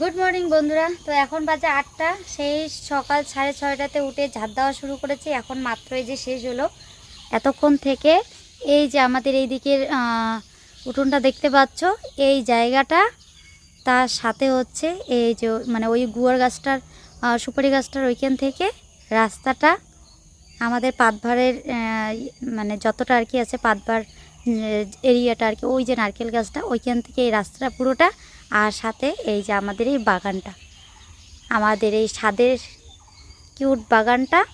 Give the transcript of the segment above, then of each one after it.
Good morning বন্ধুরা। তো এখন বাজে আটটা। সেই সকাল সাড়ে ছয়টাতে উঠে ঝাঁট দেওয়া শুরু করেছি। এখন মাত্র এই যে শেষ হলো। এতক্ষণ থেকে এই যে আমাদের এই দিকের উঠোনটা দেখতে পাচ্ছ, এই জায়গাটা তার সাথে হচ্ছে এই যে মানে ওই গুয়ার গাছটার সুপারি গাছটার ওইখান থেকে রাস্তাটা আমাদের পাতভারের মানে যতটা আর কি আছে পাতভার এরিয়াটা আর কি, ওই যে নারকেল গাছটা, ওইখান থেকে এই রাস্তাটা পুরোটা আর সাথে এই যে আমাদের এই বাগানটা। আমাদের এই ছাদের কিউট বাগানটা,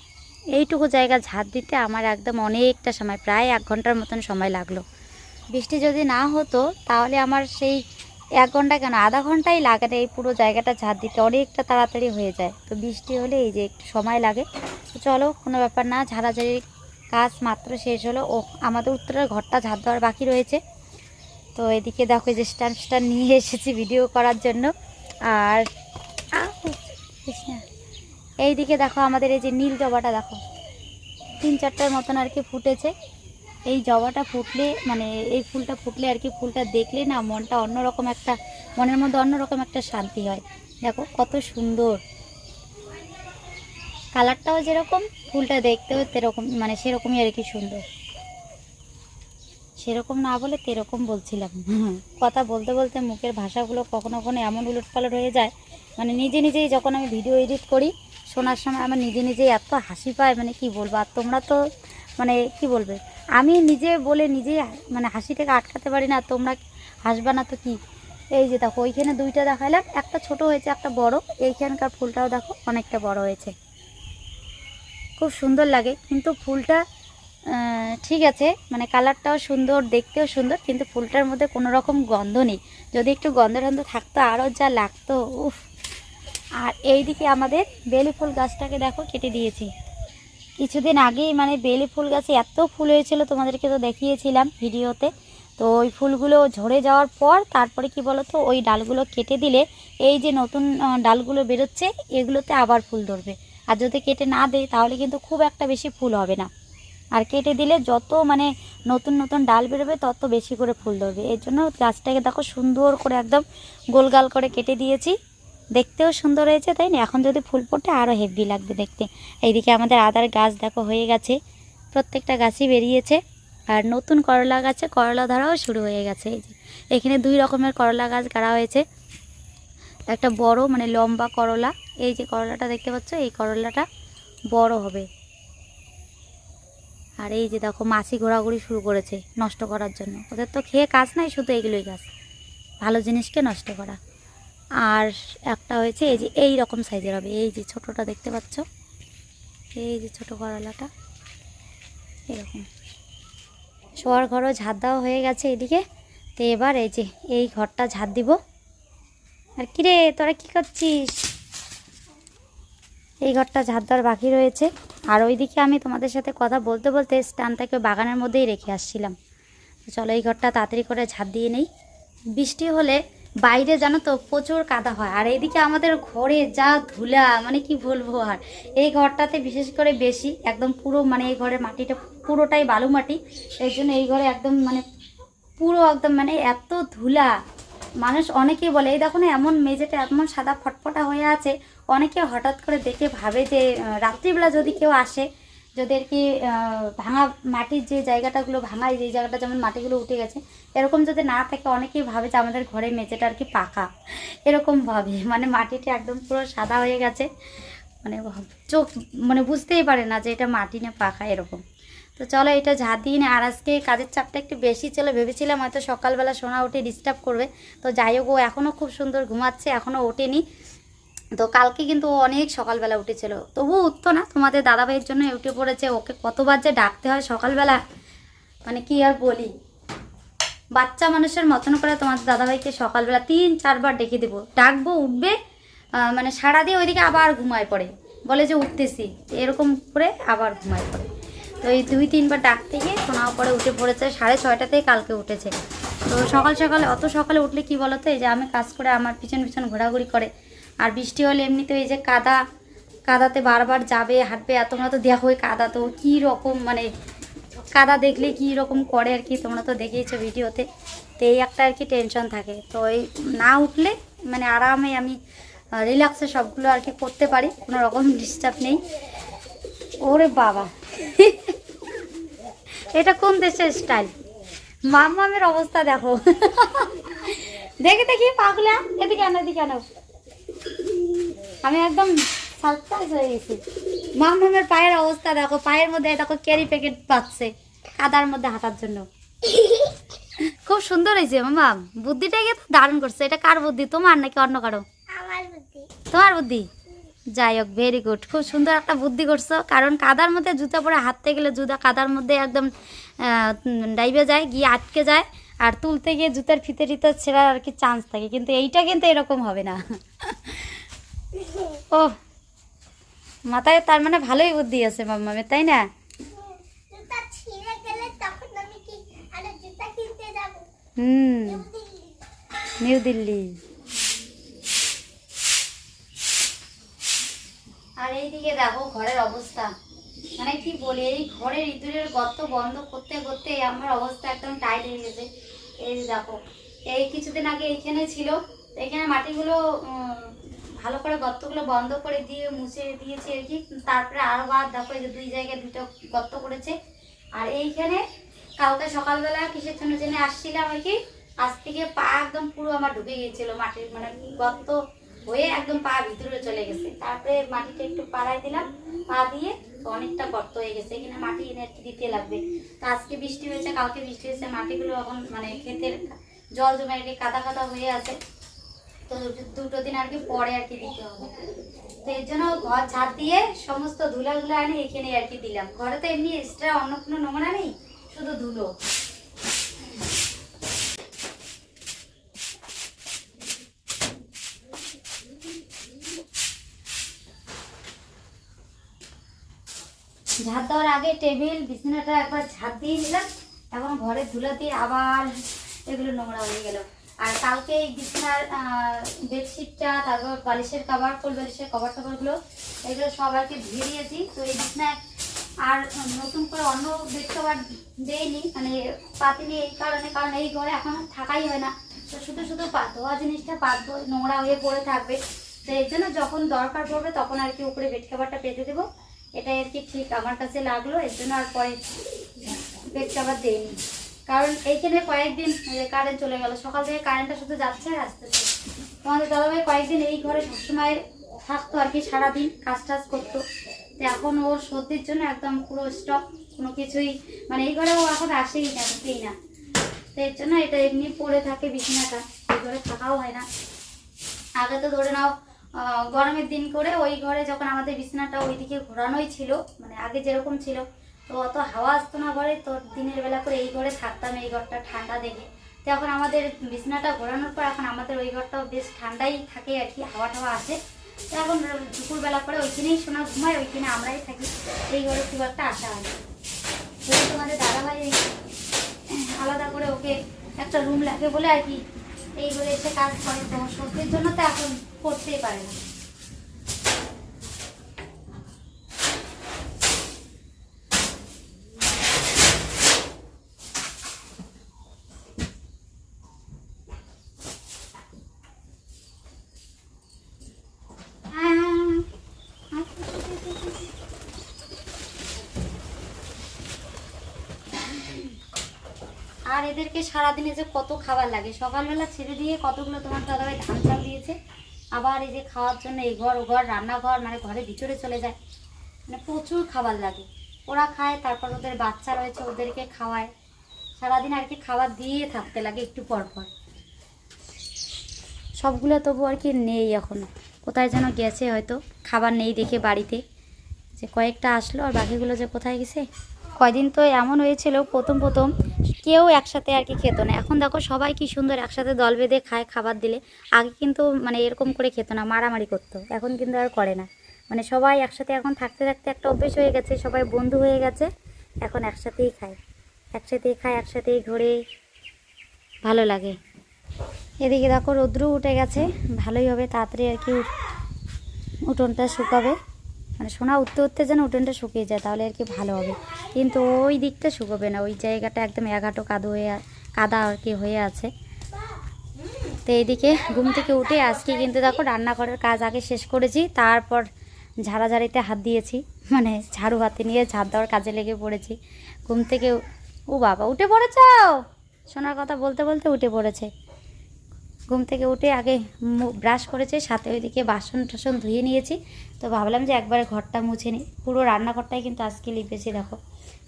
এইটুকু জায়গা ঝাঁট দিতে আমার একদম অনেকটা সময়, প্রায় এক ঘণ্টার মতন সময় লাগল। বৃষ্টি যদি না হতো, তাহলে আমার সেই এক ঘণ্টা কেন, আধা ঘন্টাই লাগে এই পুরো জায়গাটা ঝাঁট দিতে, অনেকটা তাড়াতাড়ি হয়ে যায়। তো বৃষ্টি হলে এই যে একটু সময় লাগে। তো চলো, কোনো ব্যাপার না, ঝাড়াঝাড়ির কাজ মাত্র শেষ হলো। ও, আমাদের উত্তরের ঘরটা ঝাড় দেওয়ার বাকি রয়েছে। তো এদিকে দেখো যে স্ট্যান্ড নিয়ে এসেছি ভিডিও করার জন্য। আর। এইদিকে দেখো আমাদের এই যে নীল জবাটা দেখো। তিন চারটার মতন আর কি ফুটেছে। এই জবাটা ফুটলে মানে এই ফুলটা ফুটলে আর কি ফুলটা দেখলে না মনটা অন্যরকম একটা, মনের মধ্যে অন্যরকম একটা শান্তি হয়। দেখো কত সুন্দর। কালারটাও যেরকম, ফুলটা দেখতেও সেরকম মানে সেরকমই আর কি সুন্দর। সেরকম না বলে তেরকম বলছিলাম। কথা বলতে বলতে মুখের ভাষাগুলো কখনো কখনো এমন উলট পালট হয়ে যায় মানে নিজে নিজেই যখন আমি ভিডিও এডিট করি, শোনার সময় আমার নিজে নিজেই এত হাসি পায় মানে কি বলব, আর তোমরা তো মানে কি বলবে, আমি নিজে বলে নিজেই মানে হাসিটাকে আটকাতে পারি না, তোমরা হাসবা না তো কি? এই যে দেখো, ওইখানে দুইটা দেখালাম একটা ছোট হয়েছে, একটা বড়, এইখানকার ফুলটাও দেখো অনেকটা বড় হয়েছে। খুব সুন্দর লাগে, কিন্তু ফুলটা ঠিক আছে মানে কালারটাও সুন্দর, দেখতেও সুন্দর, কিন্তু ফুলটার মধ্যে কোনো রকম গন্ধ নেই। যদি একটু গন্ধ টন্ধ থাকতো আরও যা লাগতো, উফ। আর এইদিকে আমাদের বেলি ফুল গাছটাকে দেখো, কেটে দিয়েছি। কিছুদিন আগেই মানে বেলি ফুল গাছে এত ফুল হয়েছিল, তোমাদেরকে তো দেখিয়েছিলাম ভিডিওতে। তো ওই ফুলগুলো ঝরে যাওয়ার পর, তারপরে কি বলো তো ওই ডালগুলো কেটে দিলে, এই যে নতুন ডালগুলো বেরোচ্ছে, এগুলোতে আবার ফুল ধরবে। আর যদি কেটে না দেয় তাহলে কিন্তু খুব একটা বেশি ফুল হবে না। আর কেটে দিলে যত মানে নতুন নতুন ডাল বেরোবে, তত বেশি করে ফুল ধরবে। এর জন্য গাছটাকে দেখো সুন্দর করে একদম গোলগাল করে কেটে দিয়েছি। দেখতেও সুন্দর হয়েছে, তাই না? এখন যদি ফুল ফোটে আরও হেভি লাগবে দেখতে। এইদিকে আমাদের আদার গাছ দেখো হয়ে গেছে। প্রত্যেকটা গাছই বেরিয়েছে। আর নতুন করলা গাছে করলা ধরাও শুরু হয়ে গেছে। এই যে, এখানে দুই রকমের করলা গাছ গাড়া হয়েছে। একটা বড় মানে লম্বা করলা। এই যে করলাটা দেখতে পাচ্ছ, এই করলাটা বড় হবে। আর এই যে দেখো মাছি ঘোরাঘুরি শুরু করেছে নষ্ট করার জন্য। ওদের তো খেয়ে কাজ নাই, শুধু এগুলোই কাজ। ভালো জিনিসকে নষ্ট করা। আর একটা হয়েছে এই যে এই রকম সাইজের হবে। এই যে ছোটোটা দেখতে পাচ্ছ? এই যে ছোটো করলাটা। এরকম। শোয়ার ঘরও ঝাঁট দেওয়া হয়ে গেছে এদিকে। তো এবার এই যে এই ঘরটা ঝাঁট দিব। আর কিরে, তোরা কি করছিস? এই ঘরটা ঝাঁট দেওয়ার বাকি রয়েছে। আর ওইদিকে আমি তোমাদের সাথে কথা বলতে বলতে স্টানটাকে বাগানের মধ্যেই রেখে আসছিলাম। চলো এই ঘরটা তাড়াতাড়ি করে ঝাঁট দিয়ে নেই। বৃষ্টি হলে বাইরে জানো তো প্রচুর কাদা হয়। আর এইদিকে আমাদের ঘরে যা ধুলা মানে কি বলব আর। এই ঘরটাতে বিশেষ করে বেশি, একদম পুরো মানে এই ঘরের মাটিটা পুরোটাই বালু মাটি। এই জন্য এই ঘরে একদম মানে পুরো একদম মানে এত ধুলা। মানুষ অনেকেই বলে, এই দেখো না, এমন মেঝেটা, এমন সাদা ফটফটা হয়ে আছে। অনেকে হঠাৎ করে দেখে ভাবে যে রাত্রিবেলা যদি কেউ আসে, যদি আর কি ভাঙা মাটির যে জায়গাটাগুলো ভাঙায় যে জায়গাটা যেমন মাটিগুলো উঠে গেছে, এরকম যদি না থাকে, অনেকেই ভাবে যে আমাদের ঘরে মেঝেটা আর কি পাকা। এরকম ভাবে। মানে মাটিটা একদম পুরো সাদা হয়ে গেছে। মানে চোখ মানে বুঝতেই পারে না যে এটা মাটি না পাকা, এরকম। তো চলো এটা ঝাঁট দিয়ে নি। আর আজকে কাজের চাপটা একটু বেশি ছিল, ভেবেছিলাম হয়তো সকালবেলা সোনা উঠে ডিস্টার্ব করবে। তো যাই হোক, ও এখনও খুব সুন্দর ঘুমাচ্ছে এখনও ওঠেনি। তো কালকে কিন্তু অনেক সকালবেলা উঠেছিল। তবুও উঠতো না। তোমাদের দাদাভাইয়ের জন্য উঠে পড়েছে। ওকে কতবার যে ডাকতে হয় সকালবেলা মানে কি আর বলি? বাচ্চা মানুষের মতন করে তোমাদের দাদাভাইকে সকালবেলা তিন, চারবার ডেকে দেবো। ডাকবো, উঠবে মানে সারা দিয়ে ওইদিকে আবার ঘুমায় পড়ে। বলে যে, উঠতেছি। এরকম করে আবার ঘুমায় পড়ে। তো এই দুই, তিনবার ডাকতে গিয়ে শোনাও পরে উঠে পড়েছে। সাড়ে ছয়টাতেই কালকে উঠেছে। তো সকাল সকালে, অত সকালে উঠলে কি বলতো? এই যে, আমি কাজ করে আমার পিছন পিছন ঘোরাঘুরি করে। আর বৃষ্টি হলে এমনিতে এই যে কাদা, কাদাতে বারবার যাবে, হাঁটবে, আর তোমরা তো দেখো ওই কাদা তো কী রকম মানে কাদা দেখলে কী রকম করে আর কি, তোমরা তো দেখেইছো ভিডিওতে। তো এই একটা আর কি টেনশন থাকে। তো এই না উঠলে মানে আরামে আমি রিল্যাক্সে সবগুলো আর কি করতে পারি, কোনো রকম ডিস্টার্ব নেই। ওরে বাবা। এটা কোন দেশের স্টাইল মামামের অবস্থা দেখো। দেখে দেখি পাগলা, এদিকে আনো এদিকে আনো। আমি একদম সারপ্রাইজ হয়ে গেছি। মামামের পায়ের অবস্থা দেখো পায়ের মধ্যে দেখো ক্যারি প্যাকেট পাচ্ছে কাদার মধ্যে হাঁটার জন্য। খুব সুন্দর হয়েছে মামা বুদ্ধিটা তো দারুণ করছে? এটা কার বুদ্ধি? তোমার নাকি অন্য কারও? তোমার বুদ্ধি? যাই হোক ভেরি গুড খুব সুন্দর একটা বুদ্ধি করছ কারণ কাদার মধ্যে জুতা পরে হাঁটতে গেলে জুতা কাদার মধ্যে একদম ডাইবে যায় গিয়ে আটকে যায় আর তুলতে গিয়ে জুতার ফিতে টিতে ছেঁড়ার আর কি চান্স থাকে কিন্তু এইটা কিন্তু এরকম হবে না। ও মাথায় তার মানে ভালোই বুদ্ধি আছে মাম্মামের তাই না? জুতা ছিঁড়ে গেলে তখন আমি কি আরে জুতা কিনতে যাব? হুম। নিউ দিল্লি। আর এইদিকে দেখো ঘরের অবস্থা। মানে কি বলি এই ঘরের ইঁদুরের গর্ত বন্ধ করতে করতে আমার অবস্থা একদম টাইট হয়ে গেছে। এই দেখো এই কিছুদিন আগে এইখানে ছিল এখানে মাটিগুলো ভালো করে গর্তগুলো বন্ধ করে দিয়ে মুছে দিয়েছে আর কি। তারপরে আরও বার দেখো যে দুই জায়গায় দুটো গর্ত করেছে। আর এইখানে কালকে সকালবেলা কিসের জন্য জেনে আসছিলাম আর কি, আজ থেকে পা একদম পুরো আমার ঢুকে গিয়েছিল মাটির মানে গর্ত হয়ে একদম পা ভিতরে চলে গেছে। তারপরে মাটিটা একটু পাড়াই দিলাম, পা দিয়ে অনেকটা গর্ত হয়ে গেছে। এখানে মাটি এনে দিতে লাগবে। তো আজকে বৃষ্টি হয়েছে, কালকে বৃষ্টি হয়েছে, মাটিগুলো এখন মানে ক্ষেতের জল জমে কাদা কাদা হয়ে আছে। তো দুটো দিন আর কি পরে আর কি দিতে হবে। তো এর জন্য ঘর ঝাড় দিয়ে সমস্ত ধুলাগুলো আনি এখানে আর কি দিলাম। ঘরে তো এমনি এক্সট্রা অন্য কোনো নোংরা নেই, শুধু ধুলো। ঝাড় দেওয়ার আগে টেবিল, বিছানাটা একবার ঝাড় দিয়ে নিলাম। এখন ঘরে ধুলো দিয়ে আবার এগুলো নোংরা হয়ে গেল। আর কালকে এই বিছানার বেডশিটটা, তারপর বালিশের কাবার ফুল বালিশের কভার টভারগুলো এগুলো সব আর দিয়েছি তো এই বিছানায় আর নতুন করে অন্য বেড কভার দেয়নি মানে পাতিনি এই কারণে, কারণ এই ঘরে এখন থাকাই হয় না। তো শুধু শুধু ধোয়া জিনিসটা পাতবো নোংরা হয়ে পড়ে থাকবে। তো এর জন্য যখন দরকার পড়বে তখন আর কি উপরে বেড কভারটা পেতে দেবো। এটাই আর কি ঠিক আমার কাছে লাগল, এর জন্য আর পরে বেড কভার দেয়নি কারণ এইখানে কয়েকদিন কারেন্ট চলে গেল, সকাল থেকে কারেন্টটা শুধু যাচ্ছে আর আসতেছে। তোমাদের দাদাভাই কয়েকদিন এই ঘরে সবসময় থাকতো আর কি, সারাদিন কাজ টাজ করতো। তো এখন ওর সর্দির জন্য একদম পুরো স্টক কোনো কিছুই মানে এই ঘরে ও এখন আসেই না, ঢুকেই না। তো এর জন্য এটা এমনি পড়ে থাকে বিছানাটা, এই ঘরে থাকাও হয় না। আগে তো ধরে নাও গরমের দিন করে ওই ঘরে যখন আমাদের বিছানাটা ওইদিকে ঘোরানোই ছিল মানে আগে যেরকম ছিল তো অত হাওয়া আসতো না ঘরে, তো দিনের বেলা করে এই ঘরে থাকতাম, এই ঘরটা ঠান্ডা দেখে। তো এখন আমাদের বিছানাটা ঘোরানোর পর এখন আমাদের ওই ঘরটাও বেশ ঠান্ডাই থাকে আর কি, হাওয়া টাওয়া আসে তো এখন দুপুরবেলা করে ওইখানেই সোনা ঘুমায়, ওইখানে আমরাই থাকি। এই ঘরে খুব একটা হয় না। তো তোমাদের দাদাভাই এই আলাদা করে ওকে একটা রুম লাগে বলে আর কি, এই ঘরে এসে কাজ করে, তো সত্যির জন্য তো এখন করতেই পারে না। আর সারাদিনে যে কত খাবার লাগে? সকালবেলা ছেড়ে দিয়ে কতগুলো তোমার দাদাভাই ধান চাল দিয়েছে, আবার এই যে খাওয়ার জন্য এই ঘর, ও ঘর, রান্নাঘর মানে ঘরের ভিতরে চলে যায়। মানে প্রচুর খাবার লাগে। ওরা খায়, তারপর ওদের বাচ্চা রয়েছে, ওদেরকে খাওয়ায়। সারাদিন আর কি খাবার দিয়ে থাকতে লাগে একটু পর পর। সবগুলো তবু আর কি নেই এখন। কোথায় যেন গেছে হয়তো, খাবার নেই দেখে বাড়িতে। যে কয়েকটা আসলো আর বাকিগুলো যে কোথায় গেছে? কয়দিন তো এমন হয়েছিল, প্রথম প্রথম কেউ একসাথে আর কি খেত না। এখন দেখো সবাই কি সুন্দর একসাথে দল বেঁধে খায়, খাবার দিলে। আগে কিন্তু মানে এরকম করে খেত না, মারামারি করতো, এখন কিন্তু আর করে না। মানে সবাই একসাথে এখন থাকতে থাকতে একটা অভ্যেস হয়ে গেছে, সবাই বন্ধু হয়ে গেছে, এখন একসাথেই খায়। একসাথেই খায়, একসাথেই ঘোরে, ভালো লাগে। এদিকে দেখো রৌদ্র উঠে গেছে, ভালোই হবে, তাড়াতাড়ি আর কি উঠোনটা শুকাবে। মানে সোনা উঠতে উঠতে যেন উঠোনটা শুকিয়ে যায়, তাহলে আর কি ভালো হবে। কিন্তু ওই দিকটা শুকোবে না, ওই জায়গাটা একদম এগাটো কাদো হয়ে কাদা আর কি হয়ে আছে। তো এইদিকে ঘুম থেকে উঠে আজকে কিন্তু দেখো রান্নাঘরের কাজ আগে শেষ করেছি, তারপর ঝাড়াঝাড়িতে হাত দিয়েছি মানে ঝাড়ু হাতে নিয়ে ঝাড় দেওয়ার কাজে লেগে পড়েছি। ঘুম থেকে ও বাবা, উঠে পড়েছ? সোনার কথা বলতে বলতে উঠে পড়েছে। ঘুম থেকে উঠে আগে ব্রাশ করেছে, সাথে ওইদিকে বাসন টাসন ধুয়ে নিয়েছি। তো ভাবলাম যে একবারে ঘরটা মুছে নিই পুরো রান্নাঘরটাই কিন্তু আজকে লিপেছি, দেখো।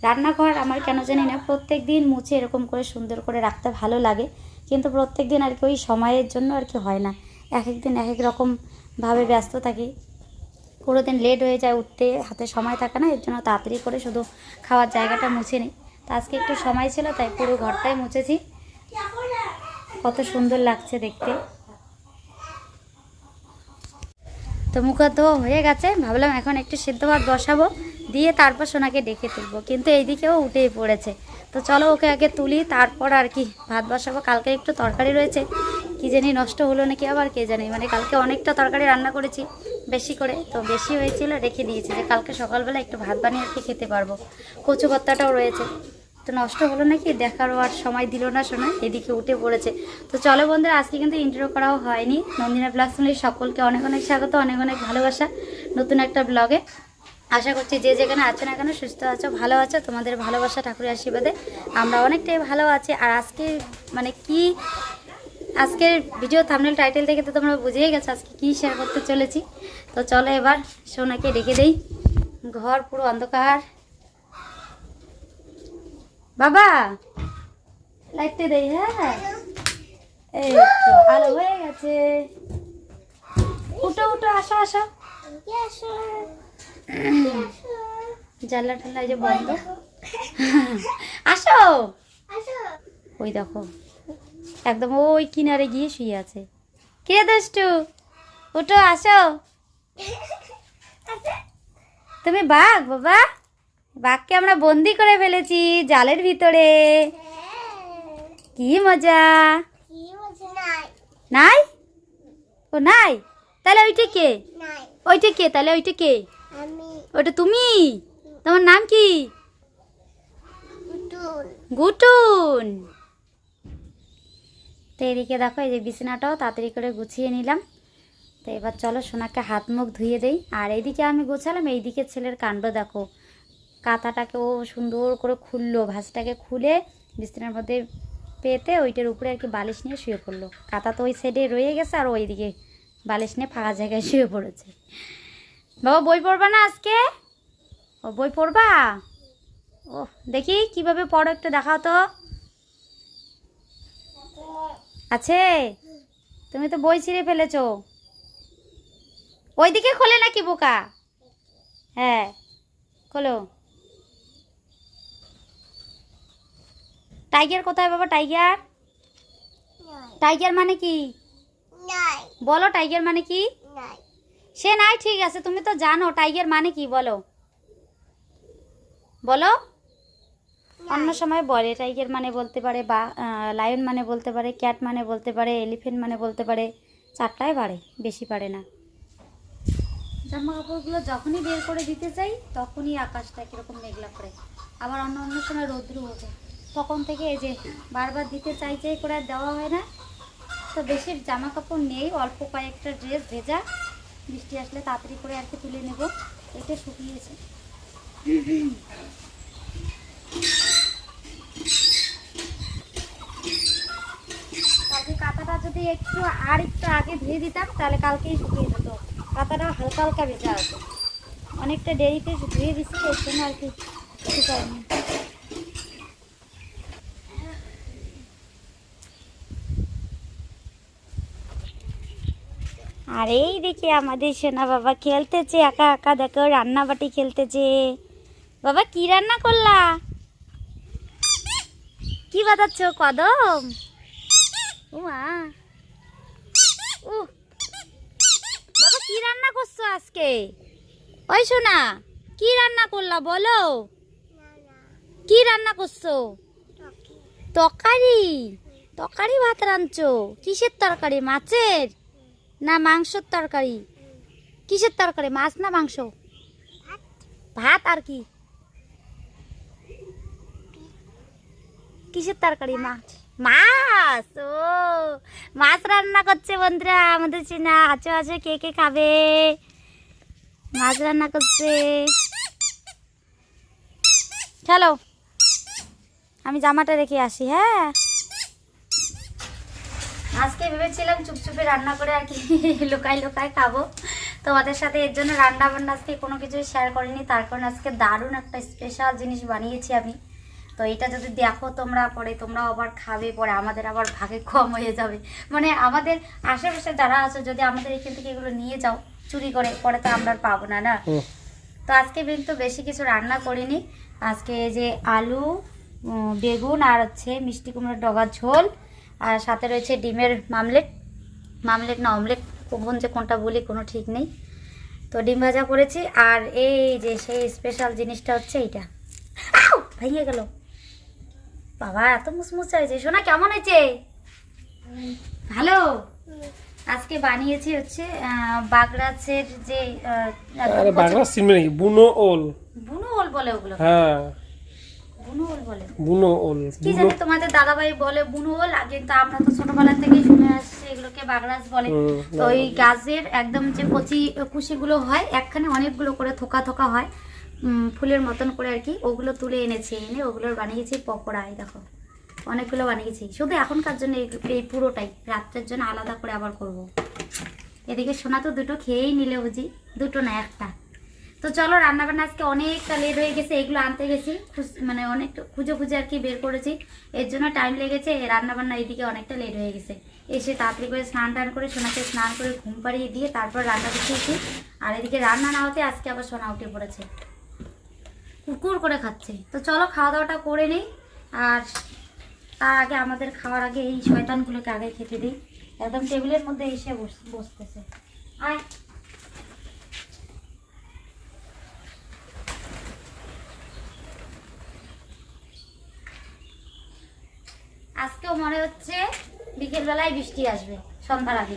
রান্নাঘর আমার কেন জানি না প্রত্যেক দিন মুছে এরকম করে সুন্দর করে রাখতে ভালো লাগে। কিন্তু প্রত্যেক দিন আর কি ওই সময়ের জন্য আর কি হয় না। এক এক দিন এক এক রকমভাবে ব্যস্ত থাকি। কোনো দিন লেট হয়ে যায় উঠতে, হাতে সময় থাকে না, এর জন্য তাড়াতাড়ি করে শুধু খাওয়ার জায়গাটা মুছে নিই তো আজকে একটু সময় ছিল, তাই পুরো ঘরটাই মুছেছি। কত সুন্দর লাগছে দেখতে। তো মুখা ধোয়া হয়ে গেছে, ভাবলাম এখন একটু সিদ্ধ ভাত বসাবো, দিয়ে তারপর সোনাকে ডেকে তুলবো, কিন্তু এইদিকেও উঠেই পড়েছে। তো চলো ওকে আগে তুলি, তারপর আর কি ভাত বসাবো, কালকে একটু তরকারি রয়েছে, কি জানি নষ্ট হলো নাকি আবার কে জানি মানে কালকে অনেকটা তরকারি রান্না করেছি, বেশি করে, তো বেশি হয়েছিল, রেখে দিয়েছি যে কালকে সকালবেলা একটু ভাত বানিয়ে আর কি খেতে পারব। কচু ভর্তাটাও রয়েছে। তো নষ্ট হলো নাকি? দেখারও আর সময় দিল না শোনা এদিকে উঠে পড়েছে। তো চলো বন্ধুরা, আজকে কিন্তু ইন্টারভিউ করাও হয়নি। নন্দিনা ব্লগ ফ্যামিলির সকলকে অনেক অনেক স্বাগত, অনেক অনেক ভালোবাসা নতুন একটা ব্লগে আশা করছি যে যেখানে আছো না কেন, সুস্থ আছো, ভালো আছো, তোমাদের ভালোবাসা, ঠাকুরের আশীর্বাদে আমরা অনেকটাই ভালো আছি। আর আজকে মানে কি, আজকের ভিডিও থামনেল টাইটেল থেকে তো তোমরা বুঝেই গেছো আজকে কী শেয়ার করতে চলেছি। তো চলো এবার সোনাকে রেখে দেই। ঘর পুরো অন্ধকার। বাবা। লাইটটা দেই হ্যাঁ। এই তো আলো হয়ে গেছে। উঠো উঠো আসো আসো। জানলা এই যে বন্ধ। আসো। ওই দেখো একদম ওই কিনারে গিয়ে শুয়ে আছে। কে দুষ্টু? উঠো আসো। তুমি বাঘ বাবা? বাঘকে আমরা বন্দি করে ফেলেছি জালের ভিতরে। কি মজা। নাই। ও নাই? তাহলে ওইটা কে? ওইটা কে? তাহলে ওইটা কে? ওইটা তুমি? তোমার নাম কি? গুটুন। তো এদিকে দেখো এই যে বিছানাটাও তাড়াতাড়ি করে গুছিয়ে নিলাম। তো এবার চলো সোনাকে হাত মুখ ধুয়ে দেই। আর এইদিকে আমি গোছালাম এইদিকে ছেলের কাণ্ড দেখো। কাঁথাটাকে ও সুন্দর করে খুললো, ভাঁজটাকে খুলে বিছানার মধ্যে পেতে ওইটার উপরে আর কি বালিশ নিয়ে শুয়ে পড়ল। কাঁথা তো ওই সাইডে রয়ে গেছে আর ওইদিকে বালিশ নিয়ে ফাঁকা জায়গায় শুয়ে পড়েছে। বাবা, বই পড়বা না আজকে? ও, বই পড়বা? ও দেখি কীভাবে পড়ো একটু দেখাও তো। আছে? তুমি তো বই ছিঁড়ে ফেলেছো। ওইদিকে খোলে নাকি বোকা? হ্যাঁ খোলো। টাইগার কোথায় বাবা? টাইগার টাইগার মানে কি? বলো টাইগার মানে কি? সে নাই ঠিক আছে তুমি তো জানো টাইগার মানে কি বলো। বলো। অন্য সময় বলে টাইগার মানে বলতে পারে বা লায়ন মানে বলতে পারে ক্যাট মানে বলতে পারে এলিফেন্ট মানে বলতে পারে চারটায় পারে বেশি পারে না। জামা কাপড়গুলো যখনই বের করে দিতে চাই তখনই আকাশটা কীরকম মেঘলা করে। আবার অন্য অন্য সময় রৌদ্র ওঠে। তখন থেকে এই যে বারবার দিতে চাই চাই করে দেওয়া হয় না। তো বেশি জামা কাপড় নেই, অল্প কয়েকটা ড্রেস ভেজা। বৃষ্টি আসলে তাড়াতাড়ি করে আর কি তুলে নেব। এটা শুকিয়েছে। কালকে কাঁথাটা যদি একটু আর একটু আগে ধুয়ে দিতাম, তাহলে কালকেই শুকিয়ে যেত। কাঁথাটা হালকা হালকা ভেজা আছে। অনেকটা দেরিতে ধুয়ে দিচ্ছি এর জন্য আর কি শুকায়নি আর এই দেখি আমাদের সোনা বাবা খেলতেছে একা একা দেখো রান্না বাটি খেলতেছে। বাবা কি রান্না করলা? কি বাজাচ্ছ কদম? ও মা ও বাবা কি রান্না করছ আজকে? ওই সোনা কি রান্না করলা বলো? কি রান্না করছ? তরকারি? তরকারি ভাত রাঁধছো। কিসের তরকারি? মাছের? না মাংসর তরকারি? কিসের তরকারি? মাছ না মাংস? ভাত আর কি? কিসের তরকারি? মাছ মাছ, ও, মাছ রান্না করছে বন্ধুরা, আমাদের চিনা আছে আছে কে কে খাবে? মাছ রান্না করছে। চলো, আমি জামাটা রেখে আসি হ্যাঁ? আজকে ভেবেছিলাম চুপচুপে রান্না করে আর কি লুকাই লুকাই খাব। তোমাদের সাথে এর জন্য রান্না বান্না আজকে কোনো কিছু শেয়ার করিনি তার কারণে আজকে দারুণ একটা স্পেশাল জিনিস বানিয়েছি আমি। তো এটা যদি দেখো তোমরা পরে তোমরা আবার খাবে পরে আমাদের আবার ভাগে কম হয়ে যাবে। মানে আমাদের আশেপাশে যারা আছো যদি আমাদের এখান থেকে এগুলো নিয়ে যাও চুরি করে পরে তো আমরা পাবো না না? তো আজকে কিন্তু বেশি কিছু রান্না করিনি। আজকে যে আলু বেগুন আর হচ্ছে মিষ্টি কুমড়োর ডগার ঝোল। আর সাথে রয়েছে ডিমের মামলেট। মামলেট না অমলেট কখন যে কোনটা বলি কোনো ঠিক নেই। তো ডিম ভাজা করেছি আর এই যে সেই স্পেশাল জিনিসটা হচ্ছে এইটা! ভেঙে গেল। বাবা এত মুসমুসে হয়েছে। সোনা কেমন হয়েছে? ভালো? আজকে বানিয়েছি হচ্ছে বাগড়াছের যে বুনো ওল। বুনো ওল বলে ওগুলো। হ্যাঁ। বুনো ওল বলে। বুনো ওল কি জানি তোমাদের দাদাভাই বলে বুনো ওল কিন্তু আমরা তো ছোটবেলা থেকেই শুনে আসছি এগুলোকে বাগড়াছ বলে। তো ওই গাছের একদম যে কচি কুশিগুলো হয় একখানে অনেকগুলো করে থোকা থোকা হয় ফুলের মতন করে আর কি ওগুলো তুলে এনেছি এনে ওগুলোর বানিয়েছি পকোড়া এই দেখো। অনেকগুলো বানিয়েছি। শুধু এখনকার জন্য এই- এই পুরোটাই রাত্রের জন্য আলাদা করে আবার করব। এদিকে সোনা তো দুটো খেয়েই নিলে বুঝি দুটো না একটা। তো চলো রান্না বান্না আজকে অনেকটা লেট হয়ে গেছে, এগুলো আনতে গেছি। মানে অনেক খুঁজে খুঁজে আর কি বের করেছি। এর জন্য টাইম লেগেছে রান্না বান্না এইদিকে অনেকটা লেট হয়ে গেছে। এসে তাড়াতাড়ি করে স্নান টান করে সোনাকে স্নান করে ঘুম পাড়িয়ে দিয়ে তারপর রান্না বসিয়েছি। আর এদিকে রান্না না হতে আজকে আবার সোনা উঠে পড়েছে। কুকুর করে খাচ্ছে। তো চলো খাওয়া দাওয়াটা করে নিই। আর তার আগে আমাদের খাওয়ার আগে এই শয়তানগুলোকে আগে খেতে দিই। একদম টেবিলের মধ্যে এসে বস- বসতেছে। আয় আজকেও মনে হচ্ছে বিকেল বেলায় বৃষ্টি আসবে সন্ধ্যার আগে।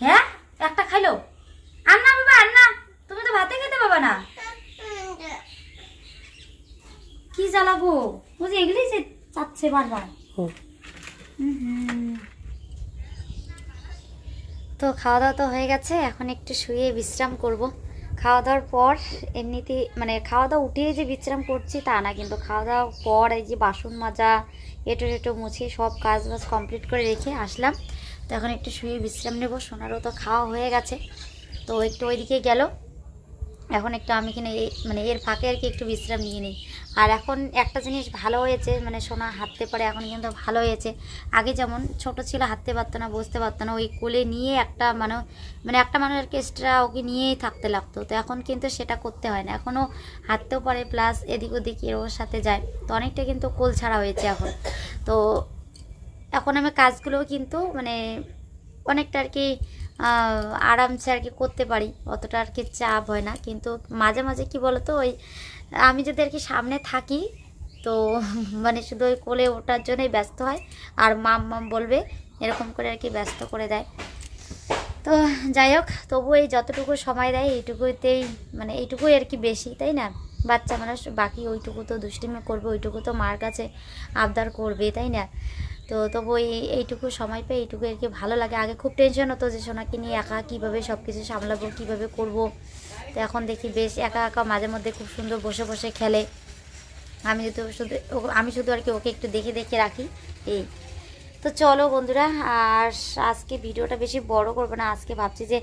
হ্যাঁ? একটা খাইলো? আর না বাবা আর না তুমি তো ভাতে খেতে পাবা না। কি জ্বালাবো বুঝি এগুলোই যে চাচ্ছে বারবার। তো খাওয়া দাওয়া তো হয়ে গেছে এখন একটু শুয়ে বিশ্রাম করব। খাওয়া দাওয়ার পর এমনিতে মানে খাওয়া দাওয়া উঠে যে বিশ্রাম করছি তা না, কিন্তু খাওয়া দাওয়ার পর এই যে বাসন মাজা, এটো এটো মুছে সব কাজ বাজ কমপ্লিট করে রেখে আসলাম। তো এখন একটু শুয়ে বিশ্রাম নেব, সোনারও তো খাওয়া হয়ে গেছে। তো একটু ওইদিকে গেল। এখন একটু আমি কিনে মানে এর ফাঁকে আর কি একটু বিশ্রাম নিয়ে নিই। আর এখন একটা জিনিস ভালো হয়েছে মানে সোনা হাঁটতে পারে এখন কিন্তু ভালো হয়েছে। আগে যেমন ছোট ছিল, হাঁটতে পারতো না, বসতে পারতো না, ওই কোলে নিয়ে একটা মানে মানে একটা মানুষ আর কি এক্সট্রা ওকে নিয়েই থাকতে লাগতো। তো এখন কিন্তু সেটা করতে হয় না, এখনও হাঁটতেও পারে প্লাস এদিক ওদিক এর ওর সাথে যায়। তো অনেকটা কিন্তু কোল ছাড়া হয়েছে এখন। তো এখন আমি কাজগুলোও কিন্তু মানে অনেকটা আর কি আরামসে আর কি করতে পারি। অতটা আর কি চাপ হয় না। কিন্তু মাঝে মাঝে কি বলতো, ওই আমি যদি আর কি সামনে থাকি, তো মানে শুধু ওই কোলে ওঠার জন্যই ব্যস্ত হয়। আর মাম মাম বলবে, এরকম করে আর কি ব্যস্ত করে দেয়। তো যাই হোক তবু এই যতটুকু সময় দেয়, এইটুকুতেই মানে এইটুকুই আর কি বেশি, তাই না? বাচ্চা মানুষ বাকি ওইটুকু তো দুষ্টিমি করবে, ওইটুকু তো মার কাছে আবদার করবে, তাই না? তো তবু এই, এইটুকু সময় পেয়ে এইটুকু আর কি ভালো লাগে। আগে খুব টেনশন হতো যে সোনাকে নিয়ে একা কীভাবে সব কিছু সামলাবো, কীভাবে করব। তো এখন দেখি বেশ একা একা মাঝে মধ্যে খুব সুন্দর বসে বসে খেলে। আমি যেহেতু শুধু, আমি শুধু আর কি ওকে একটু দেখে দেখে রাখি। এই তো চলো বন্ধুরা, আর আজকে ভিডিওটা বেশি বড় করব না, আজকে ভাবছি যে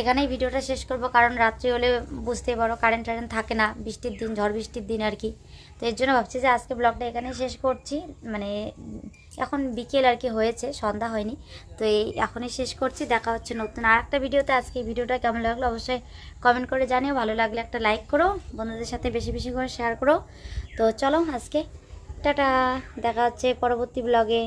এখানেই ভিডিওটা শেষ করব, কারণ রাত্রি হলে বুঝতে পারো কারেন্ট টারেন্ট থাকে না, বৃষ্টির দিন, ঝড় বৃষ্টির দিন আর কি। তো এর জন্য ভাবছি যে আজকে ব্লগটা এখানেই শেষ করছি মানে এখন বিকেল আর কি হয়েছে, সন্ধ্যা হয়নি, তো এই এখনই শেষ করছি, দেখা হচ্ছে নতুন আর একটা ভিডিওতে। আজকে ভিডিওটা কেমন লাগল অবশ্যই কমেন্ট করে জানিও, ভালো লাগলে একটা লাইক করো, বন্ধুদের সাথে বেশি বেশি করে শেয়ার করো। তো চলো আজকে, টাটা, দেখা হচ্ছে পরবর্তী ব্লগে